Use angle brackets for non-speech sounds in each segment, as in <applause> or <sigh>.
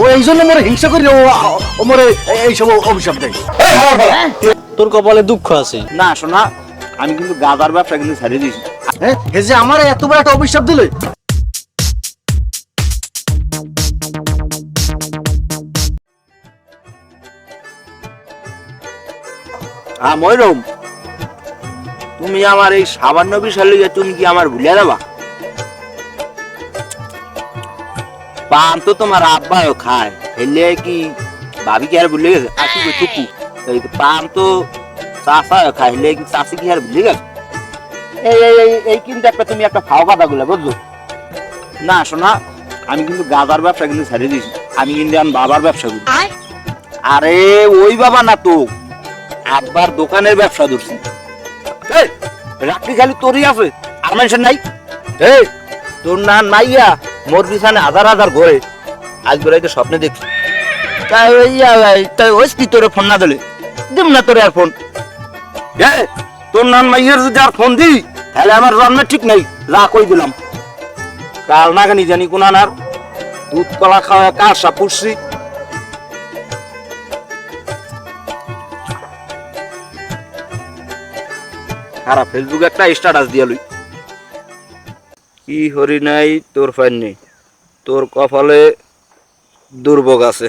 ও এই জন্য মোরে হিংসা করি ও ও মোরে এইসব অভিশাপ দেয়। তোর কপালে দুঃখ আছে। না শোনা আমি কিন্তু গাদার ব্যবসা কিন্তু ছাড়িয়ে দিয়েছি। হ্যাঁ? হে যে আমার এত বড় একটা অভিশাপ দিল। হ্যাঁ ময়রম তুমি আমার এই সামান্য বিষয় লইয়া তুমি কি আমার ভুলিয়া দেবা পান তো তোমার আব্বাও খায়। হেলে কি ভাবি কি আর ভুলে গেছে? আসি গো টুকু এই পান তো চাষাও খায়। হেলে কি চাষি কি আর ভুলে গেছে? এই এই এই কিন্তু একটা তুমি একটা খাওয়া কথা গুলা বুঝলো না শোনা আমি কিন্তু গাদার ব্যবসা কিন্তু ছাড়িয়ে দিয়েছি। আমি কিন্তু আমার বাবার ব্যবসা করি। আরে ওই বাবা না তো। আব্বার দোকানের ব্যবসা ধরছি। এই, রাত্রি খালি তোরই আছে। আর মানুষের নাই। এই তোর না নাইয়া মোর বিছানে হাজার হাজার ঘরে আজ ঘরে তো স্বপ্নে দেখছি। তাই ওই তাই ওই তোরে ফোন না দিলে। দিম না তোরে আর ফোন। এই, তোর নান মাইয়ের যদি আর ফোন দি তাহলে আমার জন্মে ঠিক নেই। যা কই দিলাম। কাল না জানি জানি কোন আনার দুধ কলা খাওয়া কার সাপুরছি সারা ফেসবুক একটা স্ট্যাটাস দিয়া লই। কি হরি নাই তোর ফাইন তোর কপালে দুর্ভোগ আছে।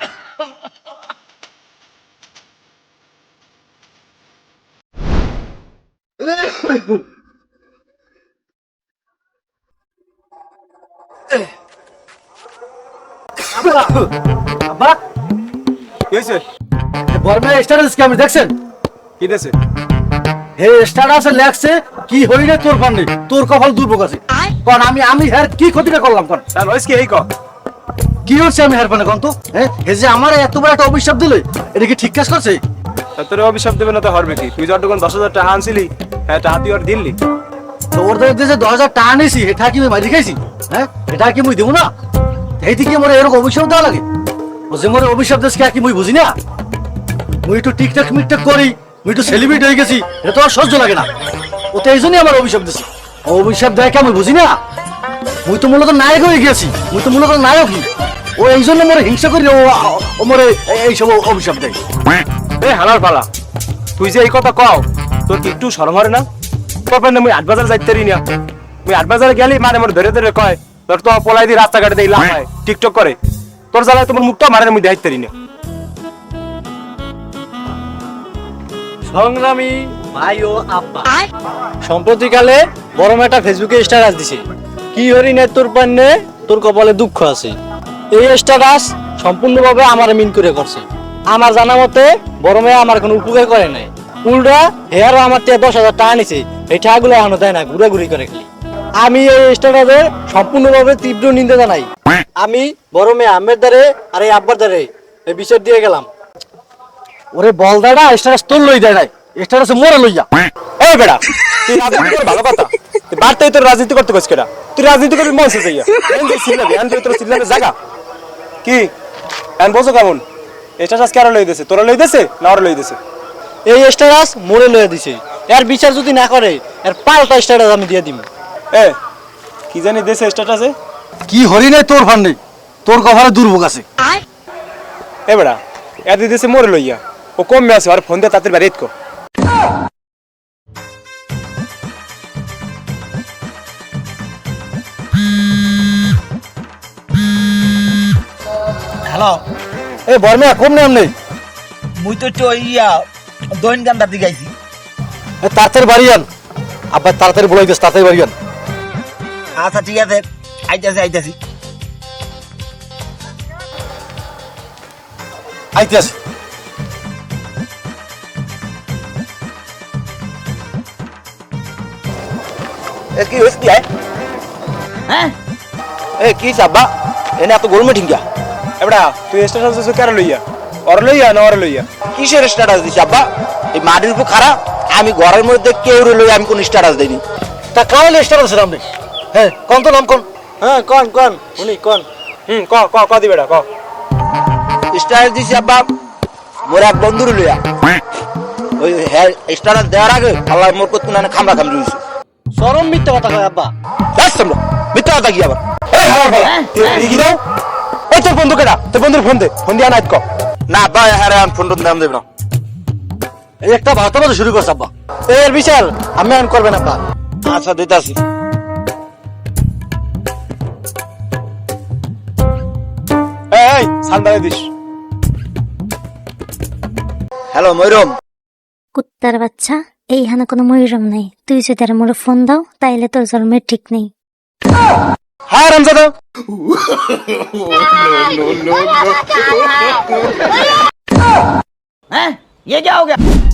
<laughs> তোর আমি আমি কি ক্ষতিটা করলাম কি এই ক কি হচ্ছে আমি আমার এত বড় একটা অভিশাপ দিল এটা কি ঠিক কাজ করছে তোর অভিশাপ দেবে না তো হরবে কি তুই যতক্ষণ দশ হাজার টাকা আনছিলি টাকা তুই আর দিল্লি তো ওর যে দশ হাজার টাকা নিয়েছি এটা কি মারি খাইছি? হ্যাঁ এটা কি মুই দেবো না? এই দিকে মোর এরকম অভিশাপ দেওয়া লাগে? ও যে মোর অভিশাপ দেশ কি মুই বুঝি না? মুই একটু টিকটক মিকটক করি মুই একটু সেলিব্রিটি হয়ে গেছি এটা তো আর সহ্য লাগে না। ও তো এই জন্যই আমার অভিশাপ দিছি। অভিশাপ দেয় কি আমি বুঝি না? মুই তো মূলত নায়ক হয়ে গেছি মুই তো মূলত নায়কই ও এই জন্য মোরে হিংসা করি ও ও মোরে এইসব অভিশাপ দেয়। এ হালার পালা। তুই যে এই কথা কও তোর কি একটু শরম হরে না? তোর পারে মুই আট বাজার যাইতে না। মুই আট বাজারে গেলি মানে মোর ধরে ধরে কয় তোর তো পলাই দি রাস্তাঘাটে দেই লাফায় টিকটক করে। তোর জ্বালায় তোমার মুখটা মারে মুই দেখাইতে না। সংগ্রামী ভাই ও আব্বা সম্প্রতিকালে বড় মেয়েটা ফেসবুকে স্ট্যাটাস দিছে। কি হরি নে তোর পান্নে তোর কপালে দুঃখ আছে? এই স্ট্যাটাস সম্পূর্ণভাবে আমার মিন করে করছে। আমার জানা মতে বড় মেয়ে আমার কোনো উপকার করে নাই। উল্টা হেয়ারও আমার থেকে দশ হাজার টাকা নিছে। এই টাকাগুলো এখনও দেয় না, ঘুরাঘুরি করে খালি। আমি এই স্ট্যাটাসের সম্পূর্ণভাবে তীব্র নিন্দা জানাই। আমি বড় মেয়ে আহমেদ দ্বারে আর এই আব্বার দ্বারে এই বিচার দিয়ে গেলাম। ওরে বলদাটা স্ট্যাটাস তোর লই দেয় নাই। স্ট্যাটাস মোরে লইয়া। এই বেড়া তুই রাজনীতি কর ভালো কথা। তুই বার্তায় তোর রাজনীতি করতে কইস কেডা? তুই রাজনীতি করবি মনসে যাইয়া। এন তুই সিল্লাবি এন তোর সিল্লাবে জায়গা কি? এন বোঝো কেমন? চাষ কারও লই দিছে? তোরা লই দিছে না ওরা লই দিছে? এই স্ট্যাটাস মোড়ে লয়ে দিছে। এর বিচার যদি না করে এর পাল্টা স্ট্যাটাস আমি দিয়ে দিব এ কি জানি দেশে স্ট্যাটাসে কি হরি নাই তোর ফান্ডে তোর কপালে দুর্ভোগ আছে। এ বেড়া এ দি দেশে মোরে লইয়া। ও কমে আছে আর ফোন দিয়ে তাদের বাড়িত কো। হ্যালো। এই বর্মা কম নাম নেই। মুই তো তো ইয়া দৈন গান্ডার দিকে আইছি তাড়াতাড়ি বাড়ি আন আব্বা তাড়াতাড়ি বলাই দিস তাড়াতাড়ি বাড়ি আন আচ্ছা ঠিক আছে। আইতাছি আইতাছি। আইতে আছে এ কি হইছে আয়? হ্যাঁ? এ কি সাব্বা এনে এত গোলমে ঠিঙ্গা এ বেড়া তুই স্ট্যাটাস দিছ কারও লইয়া। ওর লইয়া না ওর লইয়া কিসের স্ট্যাটাস দিছি আব্বা? এই মাটির উপর খারাপ আমি ঘরের মধ্যে কেউ লই আমি কোন স্ট্যাটাস দেইনি। তা কাল স্টার আছে নাম হ্যাঁ কোন তো নাম কোন? হ্যাঁ কন কন? উনি কন? হুম ক ক ক দিবে ক। স্টার দিছি আব্বা মোর এক বন্ধুর লইয়া। ওই হ্যাঁ স্টার দেওয়ার আগে আল্লাহ মোর কত না খামড়া খামড়ি হইছে। চরম মিথ্যা কথা কয় আব্বা। যাস তোমরা মিথ্যা কথা কি আবার? এই তুই কি দাও এই তোর বন্ধু কেডা? তোর বন্ধুর ফোন দে ফোন দিয়া নাইট ক। না আব্বা হ্যাঁ ফোন টোন দাম দেব না। এই একটা বার্তা শুরু করছে আব্বা। এর বিচার আমি আন করবেন আব্বা। আচ্ছা দিতাছি। এই এই সান্দালে দিস। হ্যালো ময়ূরম। কুত্তার বাচ্চা এইখানে কোনো ময়ূরম নাই। তুই যদি আর মোরে ফোন দাও তাইলে তোর জন্মের ঠিক নেই। हाय रमजादा. <laughs> ये क्या हो गया?